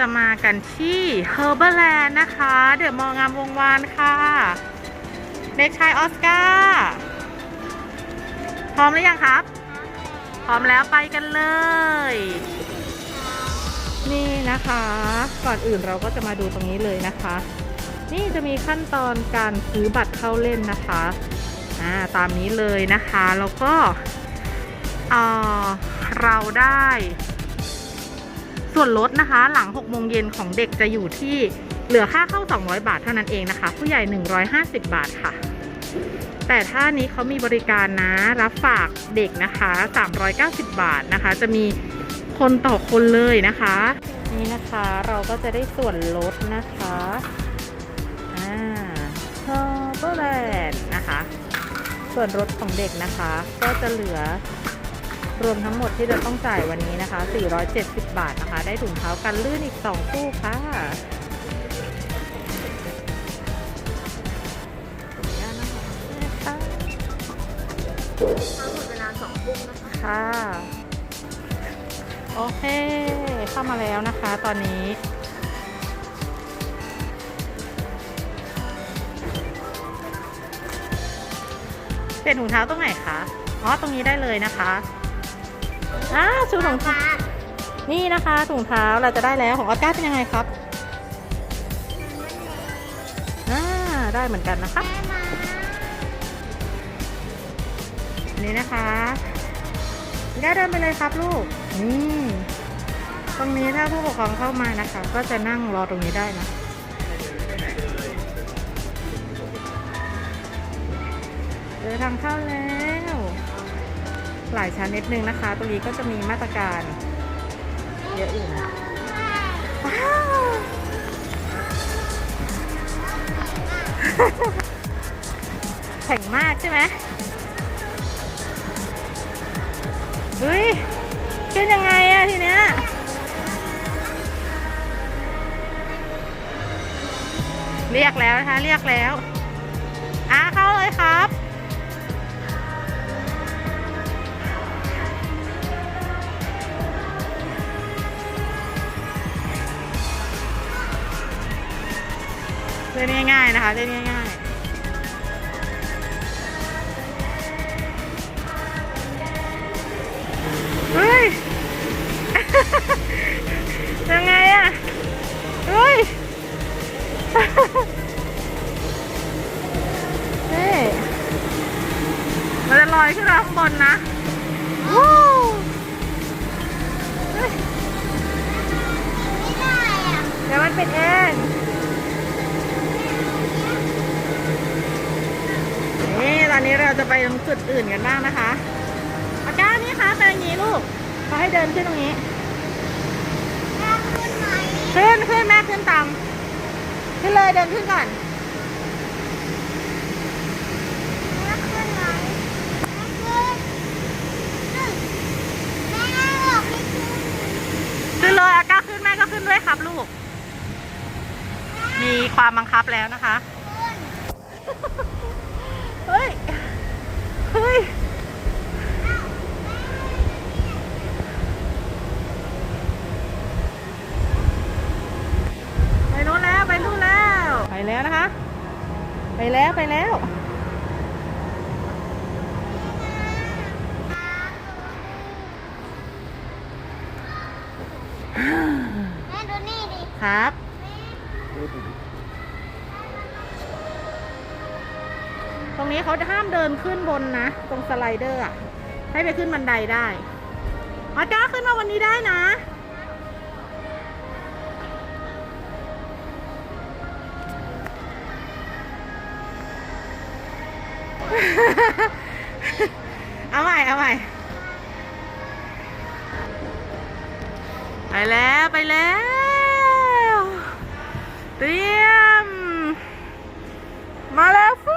จะมากันที่ Herberland นะคะ เดี๋ยวมองงามวงวานค่ะ เด็กชายออสการ์ พร้อมหรือยังครับ พร้อมแล้วไปกันเลย นี่นะคะ ก่อนอื่นเราก็จะมาดูตรงนี้เลยนะคะ นี่จะมีขั้นตอนการซื้อบัตรเข้าเล่นนะคะอ่าตามนี้เลยนะคะ แล้วก็เออเราได้ ส่วนลดนะคะ หลัง6โมงเย็นของเด็กจะอยู่ที่เหลือค่าเข้า 200 บาทเท่านั้นเองนะคะ ผู้ใหญ่ 150 บาทค่ะ แต่ถ้านี้เขามีบริการนะรับฝากเด็กนะคะ 390 บาทนะคะ จะมีคนต่อคนเลยนะคะ นี่นะคะเราก็จะได้ส่วนลดนะคะอ่าเฮอร์เบอร์แลนด์นะคะ ส่วนลดของเด็กนะคะ ก็จะเหลือ รวมทั้งหมดที่เราต้องจ่ายวันนี้นะคะ 470 บาทนะคะ ได้ถุงเท้ากันลื่นอีก 2 คู่ค่ะนะคะทั้งหมดเวลาสองทุ่มนะคะ ค่ะ โอเค เข้ามาแล้วนะคะตอนนี้เปลี่ยนถุงเท้าตรงไหนคะ อ๋อ ตรงนี้ได้เลยนะคะ อ้าวชูถุงเท้านี่นะคะถุงเท้าเราจะได้แล้วของออสการ์เป็นยังไงครับอ่าได้เหมือนกันนะคะนนี้นะคะย่าเดินไปเลยครับลูกนี่ตรงนี้ถ้าผู้ปกครองเข้ามานะคะ ก็จะนั่งรอตรงนี้ได้นะเจอทางเข้าแล้ว หลายชั้นนิดนึงนะคะ ตรงนี้ก็จะมีมาตรการเยอะอยู่นะแข็งมากใช่ไหมเฮ้ยขึ้นยังไงอะทีเนี้ยเรียกแล้วนะคะ เรียกแล้วอะเข้าเลยครับ ล่นง่ายๆนะคะเล่นง่ายๆเฮ้ยยังไงอะเฮ้ยนี่มันจะลอยขึ้นมาข้างบนนะวู้เฮ้ยไม่ได้อะเดี๋ยวมันปิดเอง นี่ต อนนี้เราจะไปตรงจุดอื่นกันบ้างนะคะอาก้านี่คะเป็นอย่างนี้ลูกเขาให้เดินขึ้นตรงนี้ขึ้นไหมขึ้นขึ้นแม่ขึ้นตามขึ้นเลยเดินขึ้นก่อนแม่ขึ้นไหมแม่ขึ้นแม่บอกให้ขึ้นขึ้นเลยอาก้าขึ้นแม่ก็ขึ้นด้วยครับลูก มีความบังคับแล้วนะคะ ขึ้น เฮ้ย เฮ้ย ไปนู้นแล้วไปนู้นแล้ว ไปแล้วนะคะ ไปแล้วไปแล้ว แม่ดูนี่ดิ ครับ ตรงนี้เขาห้ามเดิน ขึ้นบนนะ ตรงสไลเดอร์อะให้ไปขึ้นบันไดได้ออสกาขึ้นมาวันนี้ได้นะ เอาใหม่ เอาใหม่ ไปแล้วไปแล้วเตรียม มาแล้วฟู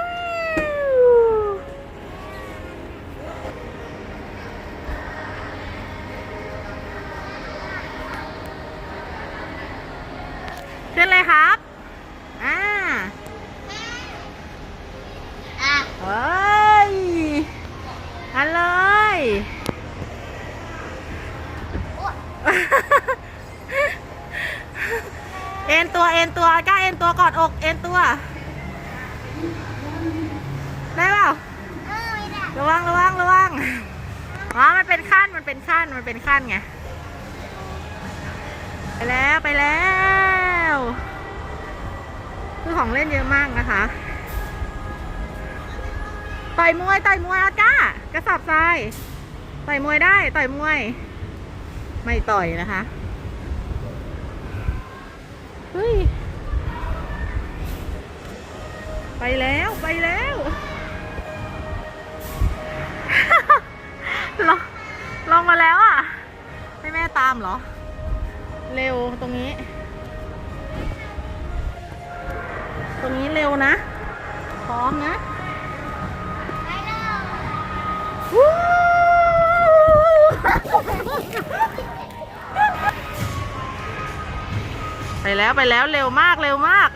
ขึ้นเลยครับ อ่าอะเฮ้ยอันเลยโอ๊ยเอ็นตัวเอ็นตัวกล้าเอ็นตัวกอดอกเอ็นตัว ได้เปล่าเออไม่ได้ระวังระวังระวังอ๋อมันเป็นขั้นมันเป็นขั้นมันเป็นขั้นไงไปแล้วไปแล้ว คือของเล่นเยอะมากนะคะ ต่อยมวยต่อยมวยอาก้ากระสอบทราย ต่อยมวยได้ต่อยมวย ไม่ต่อยนะคะ เฮ้ย ไปแล้วไปแล้วลงลงมาแล้วอะ ให้แม่ตามเหรอ เร็วตรงนี้ ตรงนี้เร็วนะ พร้อมนะไปแล้วไปแล้วเร็วมากเร็วมาก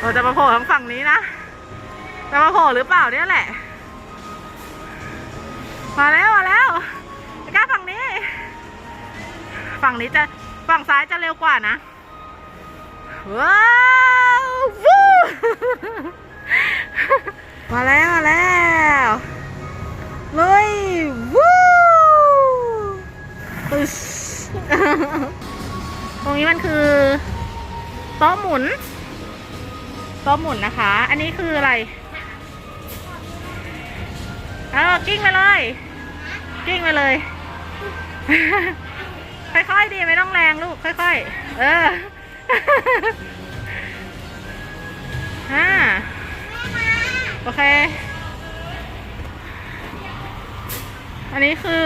เราจะมาโผล่ทางฝั่งนี้นะ จะมาโผล่หรือเปล่าเนี่ยแหละ มาแล้วมาแล้วไอ้ก้าฝั่งนี้ ฝั่งนี้จะ ฝั่งซ้ายจะเร็วกว่านะ ว้าววูมาแล้วมาแล้วเลยวู้ตรงนี้มันคือโต๊ะหมุนโต๊ะหมุนนะคะ อันนี้คืออะไรเอากิ้งไปเลย กิ้งไปเลย ค่อยๆดีไม่ต้องแรงลูก ค่อยๆ เอออ่าโอเค อันนี้คือ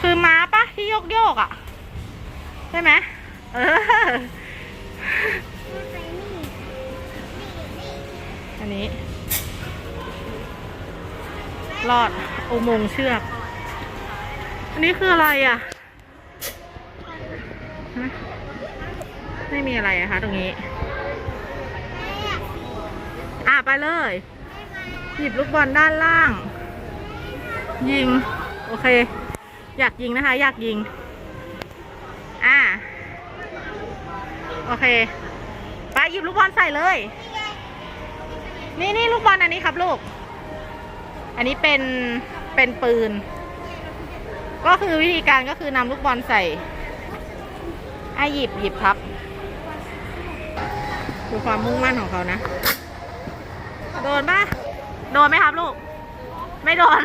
คือม้าปะที่โยกโยกๆอะ ใช่ไหมเออ อันนี้ รอดอุโมงค์เชือก อันนี้คืออะไรอะฮะ ไม่มีอะไรอะคะตรงนี้ อะไปเลย หยิบลูกบอลด้านล่าง ยิง โอเค อยากยิงนะคะ อยากยิง อะโอเค ไปหยิบลูกบอลใส่เลย นี่นี่ลูกบอลอันนี้ครับลูก อันนี้เป็นเป็นปืน ก็คือวิธีการก็คือนำลูกบอลใส่อะหยิบหยิบครับ ดูความมุ่งมั่นของเขานะ โดนปะโดนไหมครับลูก ไม่โดน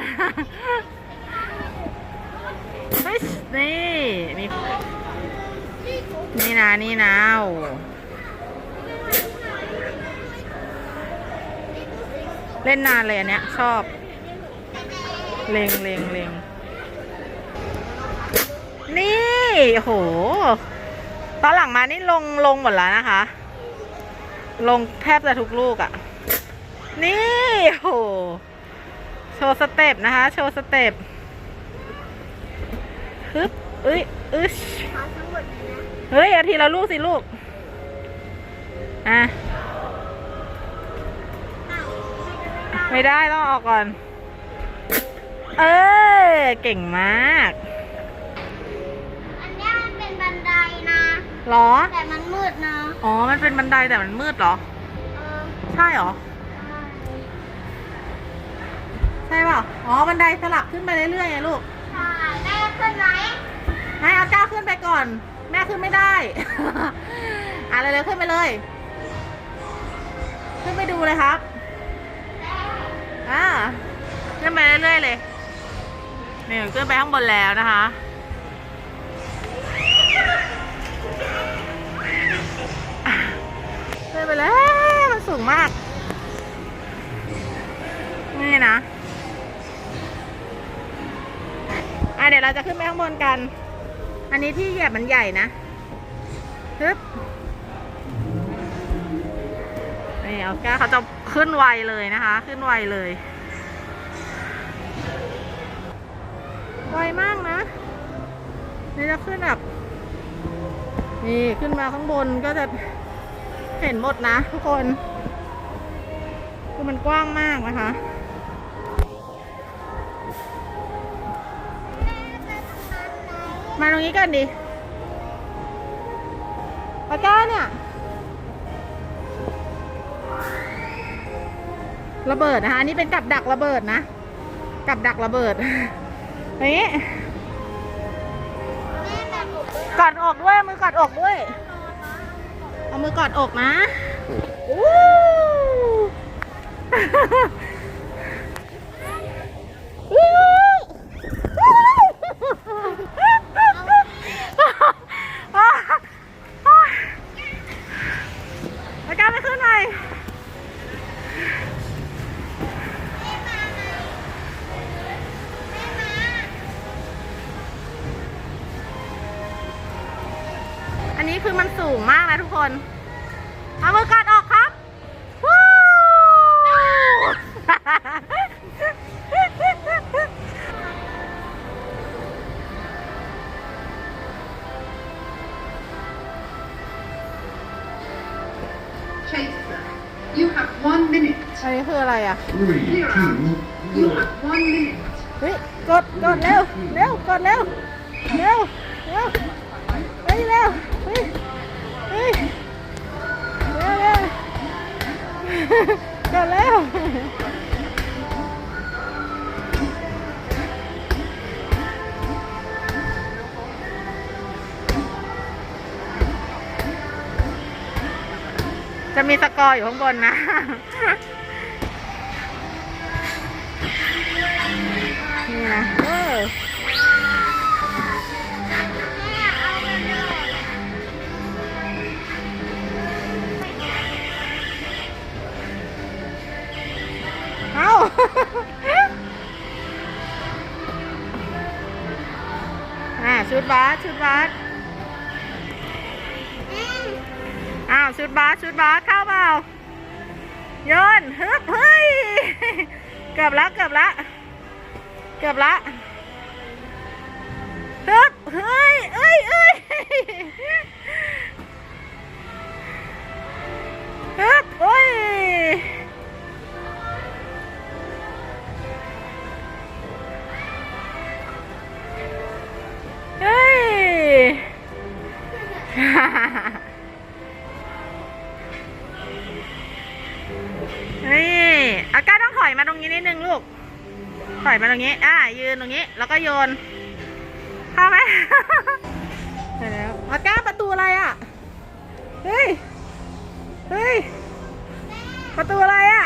เฮ้ยนี่ มี นี่นะ นี่นะโอ้เล่นนานเลยอันเนี้ย ชอบ เลงเลงเลงนี่โห ตอนหลังมานี่ลงลงหมดแล้วนะคะ ลงแทบจะทุกลูกอะ่ะ นี่โหโชว์สเต็ปนะคะ โชว์สเต็ปฮึบเอ้ยอึชเฮ้ยอาทีละลูกสิลูก อะ ไม่ได้ต้องออกก่อน เออเก่งมาก หรอ แต่มันมืดนะอ๋อ มันเป็นบันไดแต่มันมืดเหรอ เออใช่เหรอ ใช่เปล่าอ๋อ บันไดสลับขึ้นไปเรื่อยๆไงลูก ใช่แม่ขึ้นไหมให้เอาก้าวขึ้นไปก่อน แม่ขึ้นไม่ได้ อะเร็วๆขึ้นไปเลย ขึ้นไปดูเลยครับ อ่าขึ้นไปเรื่อยๆเลยนี่ขึ้นไปข้างบนแล้วนะคะ ไปแล้ว มันสูงมาก นี่นะอะเดี๋ยวเราจะขึ้นไปข้างบนกัน อันนี้ที่เหยียบมันใหญ่นะฮึบนี่เอาแก้เขาจะขึ้นไวเลยนะคะ ขึ้นไวเลย ไวมากนะ นี่จะขึ้นแบบนี่ขึ้นมาข้างบนก็จะ เห็นหมดนะทุกคน คือมันกว้างมากนะคะแมาตรงนี้กันดิปากก้าเนี่ย ระเบิดนะคะอันนี้เป็นกับดักระเบิดนะ กับดักระเบิด นี่แม่แบบหนูด้วยกอดอกด้วยเอามือกอดอกด้วย เอามือกอดอกนะอู้อู้อาการไม่ขึ้นหน่อย คนเอามือกัดออกครับวู้ Chaser, you have one minute. อันนี้คืออะไรอะ Three, two, You one. have one minute. เฮ้ย กด กดเร็ว เร็ว กดเร็ว เร็ว เร็ว เฮ้ย เร็ว เฮ้ย เฮ้ย เร็วเร็ว กดเร็วจะมีสกอร์อยู่ข้างบนนะ นี่นะ อ่าชุดบาสชุดบาสอ้าวชุดบาสชุดบาสเข้าเปล่าโยนฮึบเฮ้ยเกือบละเกือบละเกือบละฮึบเฮ้ยเอ้ยเอ้ยฮึบโอ้ย นี่อาก้าต้องถอยมาตรงนี้นิดนึงลูก ถอยมาตรงนี้ อ่า ยืนตรงนี้ แล้วก็โยน เข้าไหมเดี๋ยวแล้วอาก้าประตูอะไรอะ เฮ้ย เฮ้ย ประตูอะไรอะ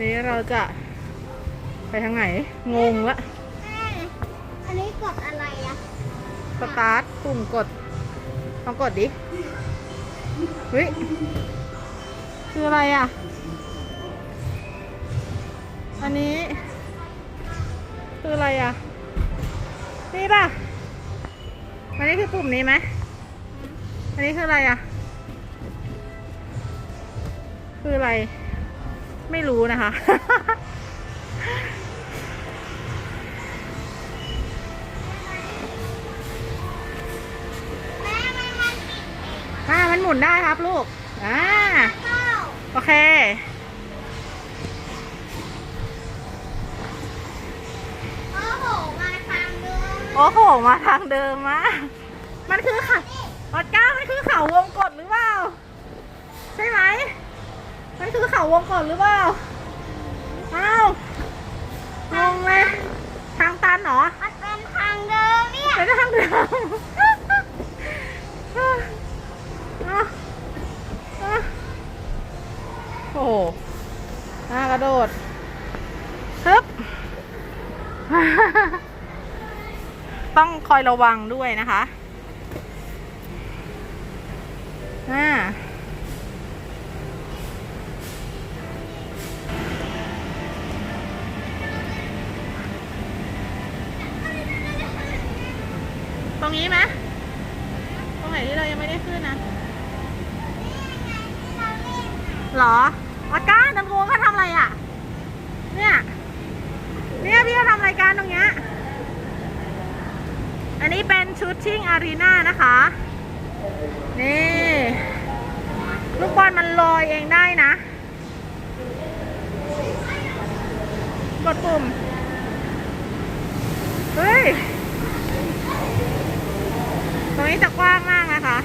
นี่เราจะไปทางไหน งงละแม่อันนี้กดอะไรอะสตาร์ทปุ่มกดลองกดดิเฮ้ยคืออะไรอะอันนี้คืออะไรอะนี่ป่ะอันนี้คือปุ่มนี้ไหมอันนี้คืออะไรอะคืออะไร ไม่รู้นะคะแม่มันมันปิดอ่ามันหมุนได้ครับลูก อ่า โอเคโอ้โหมาทางเดิมโอ้โห มาทางเดิมมะมันคือค่ะออดก้ามันคือเขาวงกดหรือเปล่า ใช่ไหม มันคือเขาวงกดหรือเปล่า อ้าว งงเลย ทางตันเหรอ มันเป็นทางเดิมเนี่ยไปทางเดิมอะอะอะโอ้โหน่ากระโดดฮึบต้องคอยระวังด้วยนะคะอ่าตรงนี้ไหมตรงไหนที่เรายังไม่ได้ขึ้นนะ หรอออก้าน้ำโกเขาทำอะไรอะ เนี่ย เนี่ยพี่เขาทำรายการตรงเนี้ย อันนี้เป็นชุดชิ่งอารีนานะคะ นี่ ลูกบอลมันลอยเองได้นะ กดปุ่ม เฮ้ย ตรงนี้จะกว้างมากนะคะ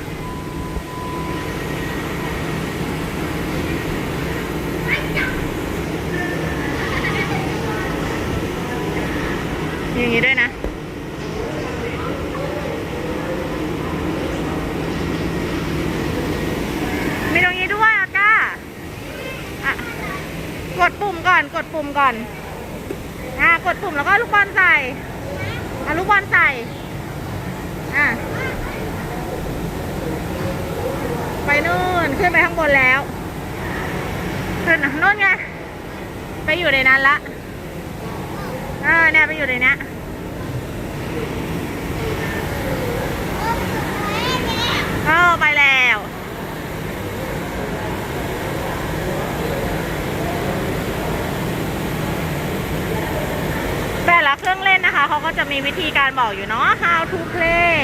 มีอย่างนี้ด้วยนะ มีตรงนี้ด้วยออก้าอะกดปุ่มก่อน กดปุ่มก่อน อะ กดปุ่มแล้วก็ลูกบอลใส่ เอาลูกบอลใส่ อะ ไปนู่น ขึ้นไปข้างบนแล้ว ขึ้นนู่นไง ไปอยู่ในนั้นละ เออเนี่ยไปอยู่ในนี้ยเออไปแล้ว แต่ละเครื่องเล่นนะคะ เขา ก็จะมีวิธีการบอกอยู่เนาะ how to play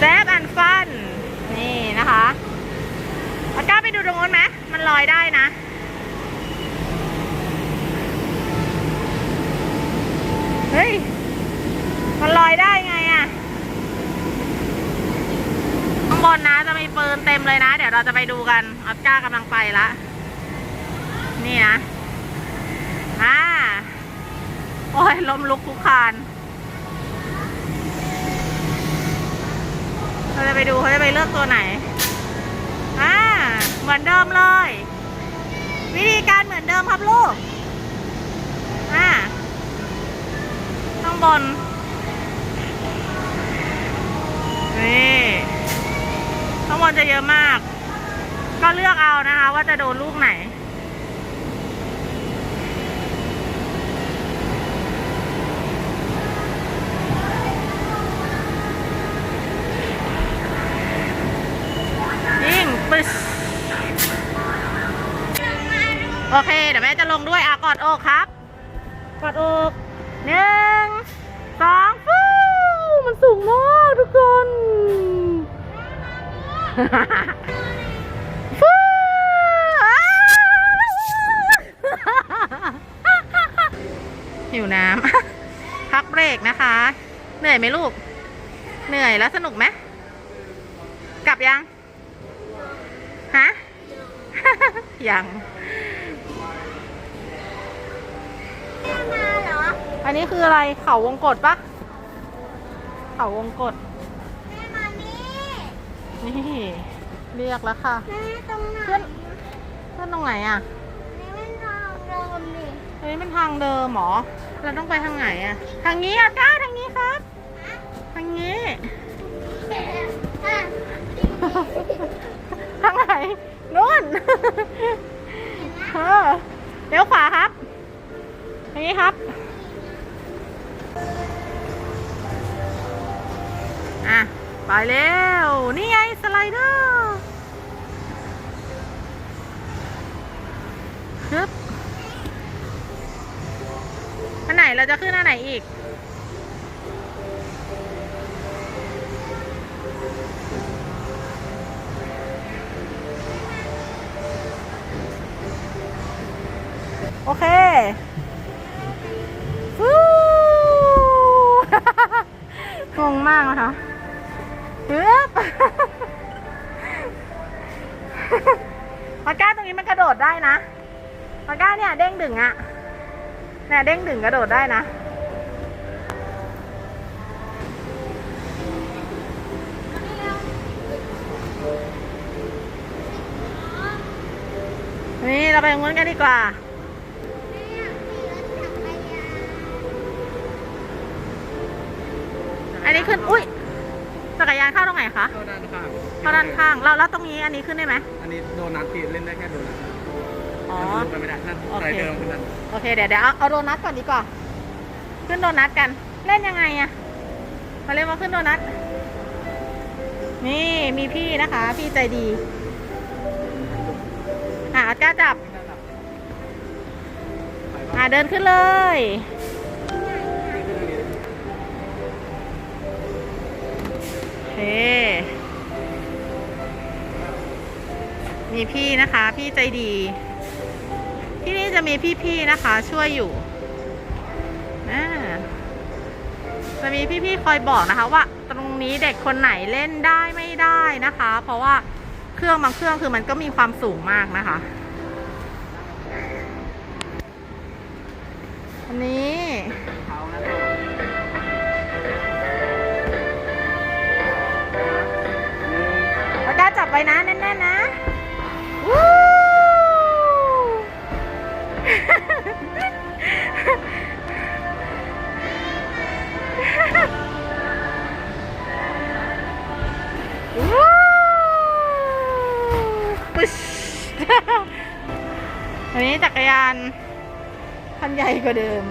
save and fun นี่นะคะเอาก้าไปดูตรงนู้นไหมมันลอยได้นะเฮ้ย มันลอยได้ไงอะข้างบนนะจะมีปืนเต็มเลยนะ เดี๋ยวเราจะไปดูกันออสการ์กำลังไปละ นี่นะอ่า โอ้ยล้มลุกคุกคาน เราจะไปดูเขาจะไปเลือกตัวไหน อ่า เหมือนเดิมเลย วิธีการเหมือนเดิมครับลูก อ่า ข้างบน นี่ ข้างบนจะเยอะมาก ก็เลือกเอานะคะว่าจะโดนลูกไหน ยิงปึ๊ส โอเค เดี๋ยวแม่จะลงด้วยอะกอดอกครับ กอดอกหนึ่งสองฟูมันสูงมากทุกคนฟูอ้าวหิวน้ำพักเบรกนะคะ เหนื่อยไหมลูก เหนื่อยแล้วสนุกไหมกลับยัง ฮะ ยัง มาเหรอ อันนี้คืออะไรเขาวงกดปะเขาวงกดแม่มานี่นี่เรียกแล้วค่ะ แม่ตรงไหนขึ้นขึ้นตรงไหนอะนี่มันทางเดิมนี่อันนี้เป็นทางเดิมเหรอเราต้องไปทางไหนอะ ทางนี้อะจ้าทางนี้ครับ ทางนี้อะทางไหนนู่นเออเลี้ยวขวาครับ ทางนี้ครับ อะ ไปเร็วนี่ไง สไลเดอร์ฮึบอันไหนเราจะขึ้นอันไหนอีกโอเค งงมากนะคะฮึบปาก้าตรงนี้มันกระโดดได้นะปากก้าเนี่ยเด้งดึงอะเนี่ยเด้งดึงกระโดดได้นะนี่เราไปตรงนู้นกันดีกว่า อันนี้ขึ้น อุ้ยจักรยานเข้าตรงไหนคะเข้าด้านข้างเข้าด้านข้างแล้วแล้วตรงนี้อันนี้ขึ้นได้ไหม อันนี้โดนัทที่เล่นได้แค่โดนัทอ๋อลงไปไม่ได้นั่นโอเคไรเดิมคือนั่นโอเค เดี๋ยวเดี๋ยวเอาเอาโดนัทก่อนดีกว่า ขึ้นโดนัทกัน เล่นยังไงอะมาเล่นมาขึ้นโดนัท นี่มีพี่นะคะ พี่ใจดีอะกล้าจับ อะเดินขึ้นเลย พี่นะคะ พี่ใจดี ที่นี่จะมีพี่ๆนะคะ ช่วยอยู่จะมีพี่ๆคอยบอกนะคะ ว่า ตรงนี้เด็กคนไหนเล่นได้ไม่ได้นะคะ เพราะว่าเครื่องบางเครื่องคือมันก็มีความสูงมากนะคะอันนี้แล้วก็จับไว้นะแน่นๆนะ อันนี้จักรยานคันใหญ่กว่าเดิม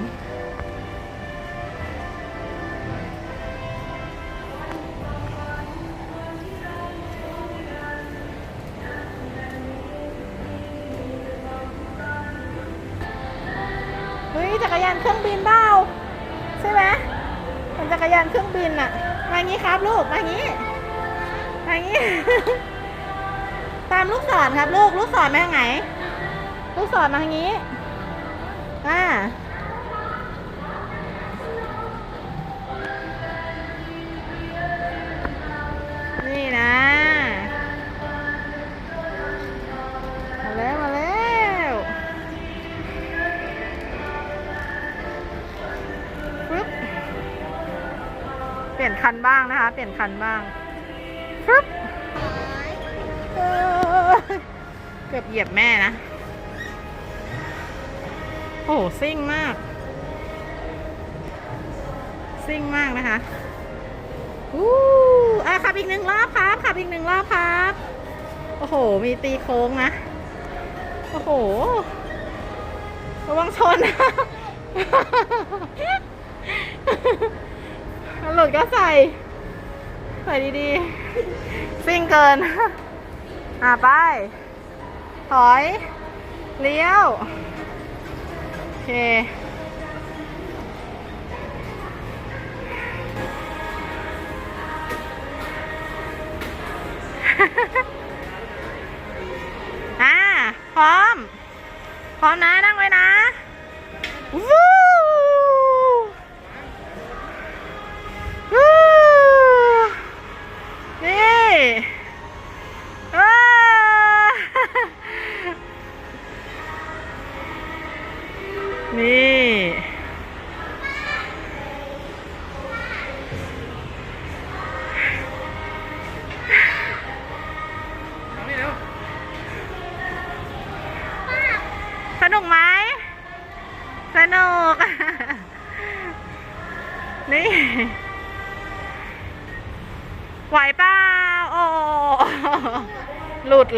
รครับลูก ลูกศรมาทางไหน ลูกศรมาทางนี้ อ่า นี่นะ มาแล้ว มาแล้ว ปึ๊บ เปลี่ยนคันบ้างนะคะ เปลี่ยนคันบ้าง เกือบเหยียบแม่นะ โอ้โซิ่งมาก ซิ่งมากนะคะอู้อะขับอีกหนึ่งรอบครับขับอีกหนึ่งรอบครับ โอ้โห มีตีโค้งนะ โอ้โห ระวังชนนะหลุดก็ใส่ ใส่ดีๆ ซิ่งเกิน อะไป ถอย เลี้ยว โอเค อ่า พร้อม พร้อมนะ นั่งไว้นะวู้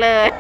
เลย